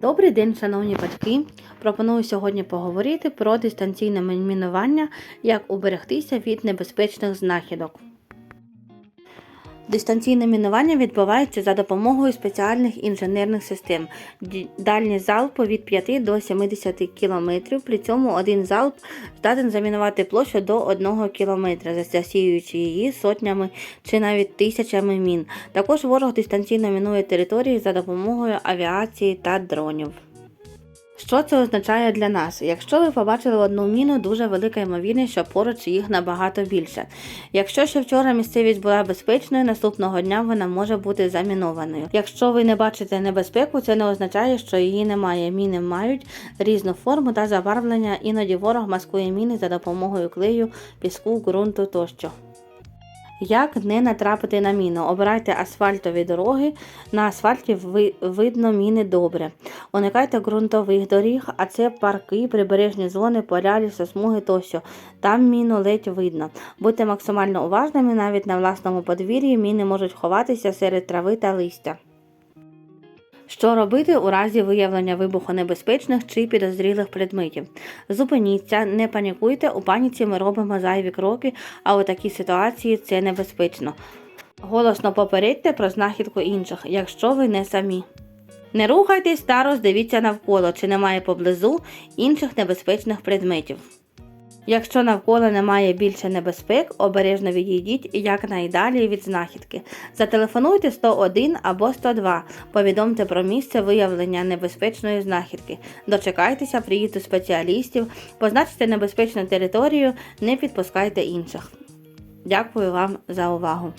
Добрий день, шановні батьки. Пропоную сьогодні поговорити про дистанційне мінування, як уберегтися від небезпечних знахідок. Дистанційне мінування відбувається за допомогою спеціальних інженерних систем. Ді- Дальні залпи від 5 до 70 км, при цьому один залп здатен замінувати площу до 1 км, засіюючи її сотнями чи навіть тисячами мін. Також ворог дистанційно мінує території за допомогою авіації та дронів. Що це означає для нас? Якщо ви побачили одну міну, дуже велика ймовірність, що поруч їх набагато більше. Якщо ще вчора місцевість була безпечною, наступного дня вона може бути замінованою. Якщо ви не бачите небезпеку, це не означає, що її немає. Міни мають різну форму та забарвлення, іноді ворог маскує міни за допомогою клею, піску, ґрунту тощо. Як не натрапити на міну? Обирайте асфальтові дороги. На асфальті ви- видно міни добре. Уникайте ґрунтових доріг, а це парки, прибережні зони, поля, лісосмуги тощо. Там міну ледь видно. Будьте максимально уважними, навіть на власному подвір'ї міни можуть ховатися серед трави та листя. Що робити у разі виявлення вибухонебезпечних чи підозрілих предметів? Зупиніться, не панікуйте, у паніці ми робимо зайві кроки, а у такій ситуації це небезпечно. Голосно попередьте про знахідку інших, якщо ви не самі. Не рухайтесь та роздивіться навколо, чи немає поблизу інших небезпечних предметів. Якщо навколо немає більше небезпек, обережно відійдіть якнайдалі від знахідки. Зателефонуйте 101 або 102, повідомте про місце виявлення небезпечної знахідки. Дочекайтеся приїзду спеціалістів, позначте небезпечну територію, не підпускайте інших. Дякую вам за увагу!